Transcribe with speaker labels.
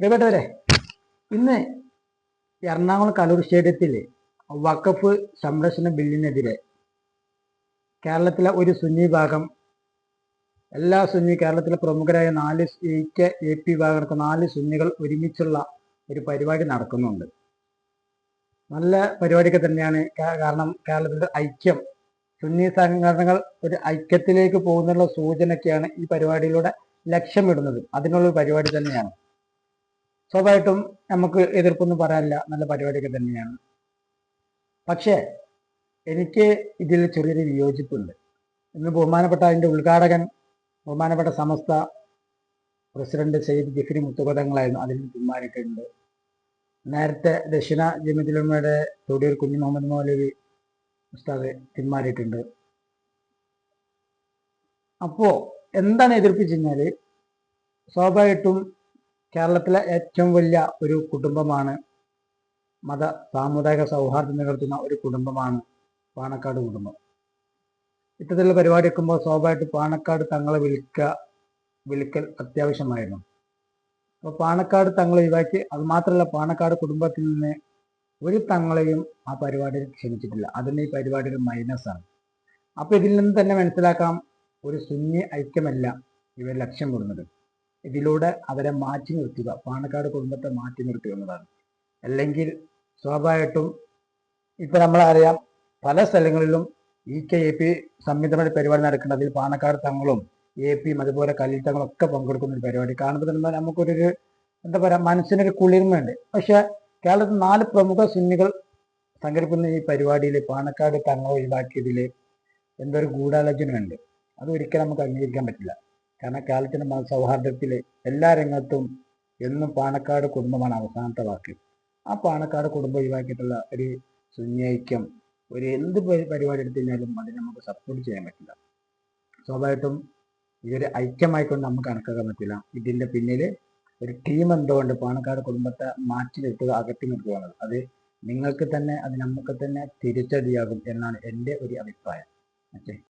Speaker 1: പ്രിയപ്പെട്ടവരെ ഇന്ന് എറണാകുളം കലൂർ സ്റ്റേഡിയത്തിൽ വക്കഫ് സംരക്ഷണ ബില്ലിനെതിരെ കേരളത്തിലെ ഒരു സുന്നി ഭാഗം എല്ലാ സുന്നി കേരളത്തിലെ പ്രമുഖരായ നാല് എയ്റ്റ് എ പി വിഭാഗങ്ങൾക്ക് നാല് സുന്നികൾ ഒരുമിച്ചുള്ള ഒരു പരിപാടി നടക്കുന്നുണ്ട്. നല്ല പരിപാടിയൊക്കെ തന്നെയാണ്. കാരണം കേരളത്തിലെ ഐക്യം സുന്നി സംഘടനകൾ ഒരു ഐക്യത്തിലേക്ക് പോകുന്നുള്ള സൂചനയൊക്കെയാണ് ഈ പരിപാടിയിലൂടെ ലക്ഷ്യമിടുന്നത്. അതിനുള്ള പരിപാടി തന്നെയാണ്. സ്വാഭാവികമായിട്ടും നമുക്ക് എതിർപ്പൊന്നും പറയാനില്ല നല്ല പരിപാടിയൊക്കെ തന്നെയാണ്. പക്ഷേ എനിക്ക് ഇതിൽ ചെറിയൊരു വിയോജിപ്പുണ്ട്. ഇന്ന് ബഹുമാനപ്പെട്ട അതിന്റെ ഉദ്ഘാടകൻ ബഹുമാനപ്പെട്ട സമസ്ത പ്രസിഡന്റ് സെയ്ദ് ജഫരി മുത്തുകഥങ്ങളായിരുന്നു അതിൽ പിന്മാറിയിട്ടുണ്ട്. നേരത്തെ ദക്ഷിണ ജമിതിലുമ്മയുടെ തൊടിയൂർ കുഞ്ഞു മുഹമ്മദ് മൗലവി ഉസ്താദ് പിന്മാറിയിട്ടുണ്ട്. അപ്പോ എന്താണ് എതിർപ്പിച്ചു കഴിഞ്ഞാൽ സ്വാഭാവികമായിട്ടും കേരളത്തിലെ ഏറ്റവും വലിയ ഒരു കുടുംബമാണ് മത സാമുദായിക സൗഹാർദ്ദം നിലനിർത്തുന്ന ഒരു കുടുംബമാണ് പാണക്കാട് കുടുംബം. ഇത്തരത്തിലുള്ള പരിപാടി വെക്കുമ്പോൾ സ്വാഭാവികമായിട്ട് പാണക്കാട് തങ്ങളെ വിളിക്കുക വിളിക്കൽ അത്യാവശ്യമായിരുന്നു. അപ്പോൾ പാണക്കാട് തങ്ങളെ ഒഴിവാക്കി അത് മാത്രമല്ല പാണക്കാട് കുടുംബത്തിൽ നിന്ന് ഒരു തങ്ങളെയും ആ പരിപാടിയിൽ ക്ഷണിച്ചിട്ടില്ല. അതിന് ഈ പരിപാടി ഒരു മൈനസാണ് അപ്പോൾ ഇതിൽ നിന്ന് തന്നെ മനസ്സിലാക്കാം ഒരു സുന്നി ഐക്യമല്ല ഇവർ ലക്ഷ്യമിടുന്നത് ഇതിലൂടെ അവരെ മാറ്റി നിർത്തുക. പാണക്കാട് കുടുംബത്തെ മാറ്റി നിർത്തുക എന്നതാണ്. അല്ലെങ്കിൽ സ്വാഭാവികമായിട്ടും ഇപ്പൊ നമ്മളറിയാം പല സ്ഥലങ്ങളിലും ഇ കെ എ പി സംയുക്തമായ പരിപാടി നടക്കുന്നതിൽ പാണക്കാട് തങ്ങളും എ പിയും അതുപോലെ കല്ലിത്തങ്ങളും തങ്ങളും ഒക്കെ പങ്കെടുക്കുന്ന ഒരു പരിപാടി. കാണുമ്പോൾ തന്നെ നമുക്കൊരു എന്താ പറയാ മനസ്സിനൊരു കുളിർമയുണ്ട്. പക്ഷേ കേരളത്തിൽ നാല് പ്രമുഖ സുന്നികൾ സംഘടിപ്പിക്കുന്ന ഈ പരിപാടിയിൽ പാണക്കാട് തങ്ങൾ ഒഴിവാക്കിയതിൽ എന്തൊരു ഗൂഢാലോചനയുണ്ട്. അത് ഒരിക്കലും നമുക്ക് അംഗീകരിക്കാൻ പറ്റില്ല. കാരണം കേരളത്തിന്റെ സൗഹാർദ്ദത്തിൽ എല്ലാ രംഗത്തും എന്നും പാണക്കാട് കുടുംബമാണ് അവസാനത്തെ വാക്ക്. ആ പാണക്കാട് കുടുംബം ഒഴിവാക്കിയിട്ടുള്ള ഒരു സുന്യൈക്യം ഒരു എന്ത് പരിപാടി എടുത്തു കഴിഞ്ഞാലും അതിന് നമുക്ക് സപ്പോർട്ട് ചെയ്യാൻ പറ്റില്ല. സ്വാഭാവികമായിട്ടും ഇതൊരു ഐക്യമായിക്കൊണ്ട് നമുക്ക് കണക്കാക്കാൻ പറ്റില്ല. ഇതിന്റെ പിന്നിൽ ഒരു ടീം എന്തുകൊണ്ട് പാണക്കാട് കുടുംബത്തെ മാറ്റി നിർത്തുക അകറ്റി നിർത്തുക എന്നുള്ളത്. അത് നിങ്ങൾക്ക് തന്നെ അത് നമുക്ക് തന്നെ തിരിച്ചടിയാകും എന്നാണ് എന്റെ ഒരു അഭിപ്രായം. ഓക്കെ.